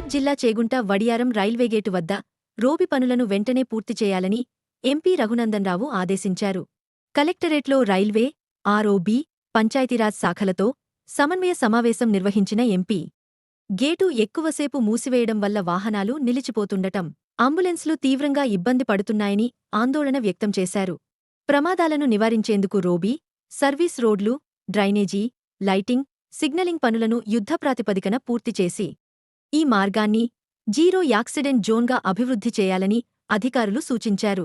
మెదక్ జిల్లా చేగుంట వడియారం రైల్వేగేటు వద్ద రోబి పనులను వెంటనే పూర్తి చేయాలని ఎంపీ రఘునందన్రావు ఆదేశించారు. కలెక్టరేట్లో రైల్వే ఆర్ఓబి పంచాయతీరాజ్ శాఖలతో సమన్వయ సమావేశం నిర్వహించిన ఎంపీ. గేటు ఎక్కువసేపు మూసివేయడం వల్ల వాహనాలు నిలిచిపోతుండటం అంబులెన్స్లు తీవ్రంగా ఇబ్బంది పడుతున్నాయని ఆందోళన వ్యక్తం చేశారు. ప్రమాదాలను నివారించేందుకు రోబీ సర్వీస్ రోడ్లు డ్రైనేజీ లైటింగ్ సిగ్నలింగ్ పనులను యుద్ధ ప్రాతిపదికన పూర్తి చేసి ఈ మార్గాన్ని జీరో యాక్సిడెంట్ జోన్గా అభివృద్ధి చేయాలని అధికారులు సూచించారు.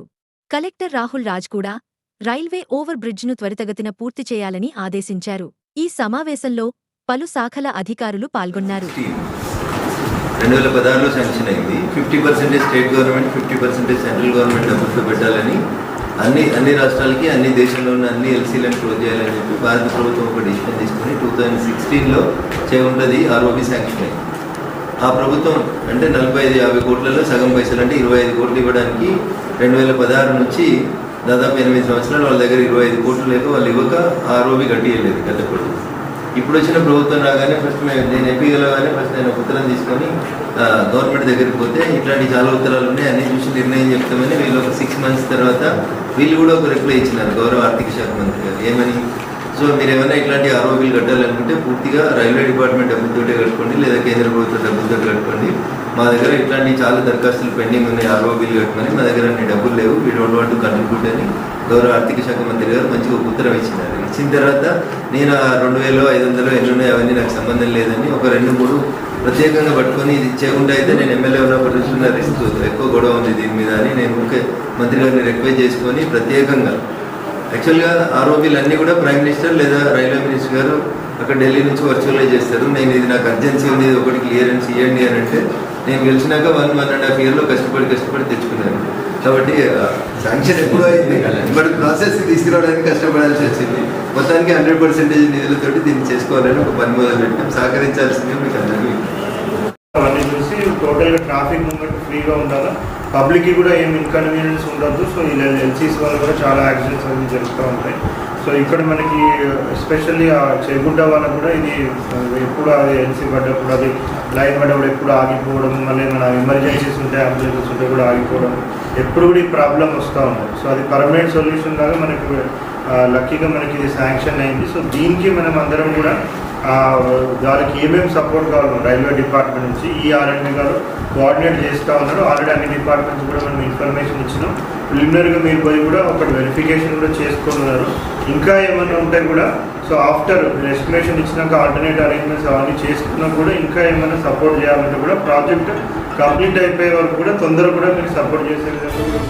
కలెక్టర్ రాహుల్ రాజ్ కూడా రైల్వే ఓవర్ బ్రిడ్జ్ను త్వరితగతిన పూర్తి చేయాలని ఆదేశించారు. ఈ సమావేశంలో పలు శాఖల అధికారులు పాల్గొన్నారు. రెండు వేల పదహారులో శాంక్షన్ అయింది. Fifty percentage state government fifty percentage central government డబ్బులతో పెట్టాలని అన్ని అన్ని రాష్ట్రాలకి అన్ని దేశంలో ఉన్న అన్ని ఎల్సీలను క్లోజ్ చేయాలని చెప్పి భారత ప్రభుత్వం ఒక డిసిషన్ తీసుకుని టూ థౌజండ్ సిక్స్టీన్లో చేయవుంటుంది ఆర్ఓబి శాంక్షన్ అయింది. ఆ ప్రభుత్వం అంటే నలభై ఐదు యాభై కోట్లలో సగం పైసలు అంటే ఇరవై ఐదు కోట్లు ఇవ్వడానికి రెండు వేల పదహారు నుంచి దాదాపు ఎనిమిది సంవత్సరాలు వాళ్ళ దగ్గర ఇరవై ఐదు కోట్లు లేక వాళ్ళు ఇవ్వక ఆర్ఓబి కట్టియలేదు గతప్పుడు ఇప్పుడు వచ్చిన ప్రభుత్వం రాగానే ఫస్ట్ మేము నేను ఎంపీ గెలవగానే ఫస్ట్ నేను ఒక ఉత్తరం తీసుకొని గవర్నమెంట్ దగ్గరికి పోతే ఇట్లాంటి చాలా ఉత్తరాలు ఉన్నాయి అన్ని చూసి నిర్ణయం చెప్తామని వీళ్ళు ఒక సిక్స్ మంత్స్ తర్వాత వీళ్ళు కూడా ఒక రిప్లై ఇచ్చినారు గౌరవ ఆర్థిక శాఖ మంత్రి గారు. ఏమని? సో మీరు ఏమైనా ఇట్లాంటి ఆరోగ్యాలు కట్టాలనుకుంటే పూర్తిగా రైల్వే డిపార్ట్మెంట్ డబ్బులతోటే కట్టుకోండి లేదా కేంద్ర ప్రభుత్వం డబ్బులతో కట్టుకోండి. మా దగ్గర ఇట్లాంటి చాలా దరఖాస్తులు పెండింగ్ ఉన్నాయి ఆరోగ్యాలు కట్టుకొని. మా దగ్గర అన్ని డబ్బులు లేవు. వీ డోంట్ వాంట్ కంట్రిబ్యూట్ అని గౌరవ ఆర్థిక శాఖ మంత్రి గారు మంచిగా ఒక ఉత్తరం ఇచ్చినారు. ఇచ్చిన తర్వాత నేను ఆ రెండు వేలు ఐదు వందలు ఎన్ని ఉన్నాయి అవన్నీ నాకు సంబంధం లేదని ఒక రెండు మూడు ప్రత్యేకంగా పట్టుకొని ఇది చేయకుండా అయితే నేను ఎమ్మెల్యే ఉన్నప్పటి నుంచి నా రిస్క్ ఎక్కువ గొడవ ఉంది దీని మీద అని నేను ముఖ్య మంత్రి గారిని రిక్వెస్ట్ చేసుకొని ప్రత్యేకంగా యాక్చువల్గా ఆరోపీలు అన్నీ కూడా ప్రైమ్ మినిస్టర్ లేదా రైల్వే మినిస్టర్ గారు అక్కడ ఢిల్లీ నుంచి వర్చువలైజ్ చేస్తారు. నేను ఇది నాకు అర్జెన్సీ ఉంది ఇది ఒకటి క్లియరెన్స్ ఇవ్వండి అని అంటే నేను గెలిచినాక వన్ వన్ అండ్ హాఫ్ ఇయర్లో కష్టపడి కష్టపడి తెచ్చుకున్నాను. కాబట్టి శాంక్షన్ ఎప్పుడూ అయింది బట్ ప్రాసెస్ తీసుకురావడానికి కష్టపడాల్సి వచ్చింది. మొత్తానికి హండ్రెడ్ పర్సెంటేజ్ నిధులతోటి దీన్ని చేసుకోవాలని ఒక పని మొదలు పెట్టాం. సహకరించాల్సిందే మీకు అందరికీ చూసి టోటల్గా ట్రాఫిక్ మూమెంట్ ఫ్రీగా ఉండాలా? పబ్లిక్కి కూడా ఏం ఇన్కన్వీనియన్స్ ఉండద్దు. సో ఇలా ఎల్సీస్ వల్ల కూడా చాలా యాక్సిడెంట్స్ అవి జరుగుతూ ఉంటాయి. సో ఇక్కడ మనకి ఎస్పెషల్లీ ఆ చేగుంట వల్ల కూడా ఇది ఎప్పుడు అది ఎల్సీ పడ్డప్పుడు అది లైన్ పడ్డప్పుడు ఎప్పుడు ఆగిపోవడం మళ్ళీ మన ఎమర్జెన్సీస్ ఉంటాయి అంబులెన్సెస్ ఉంటే కూడా ఆగిపోవడం ఎప్పుడు కూడా ఈ ప్రాబ్లం వస్తూ ఉంటుంది సో అది పర్మనెంట్ సొల్యూషన్ లాగా మనకి లక్కీగా మనకి ఇది శాంక్షన్ అయింది. సో దీనికి మనం అందరం కూడా దానికి ఏమేమి సపోర్ట్ కావాలి రైల్వే డిపార్ట్మెంట్ నుంచి ఈ ఆర్ఎండ్బి గారు కోఆర్డినేట్ చేస్తూ ఉన్నారు. ఆల్రెడీ అన్ని డిపార్ట్మెంట్స్ కూడా మనం ఇన్ఫర్మేషన్ ఇచ్చినాం. ప్రిలిమినరీగా మీరు పోయి కూడా ఒకటి వెరిఫికేషన్ కూడా చేసుకున్నారు. ఇంకా ఏమైనా ఉంటే కూడా సో ఆఫ్టర్ ఎస్టిమేషన్ ఇచ్చినాక ఆల్టర్నేట్ అరేంజ్మెంట్స్ అవన్నీ చేసుకున్నా కూడా ఇంకా ఏమైనా సపోర్ట్ చేయాలంటే కూడా ప్రాజెక్ట్ కంప్లీట్ అయిపోయే వరకు కూడా తొందరగా కూడా మీరు సపోర్ట్ చేసే విధంగా కూడా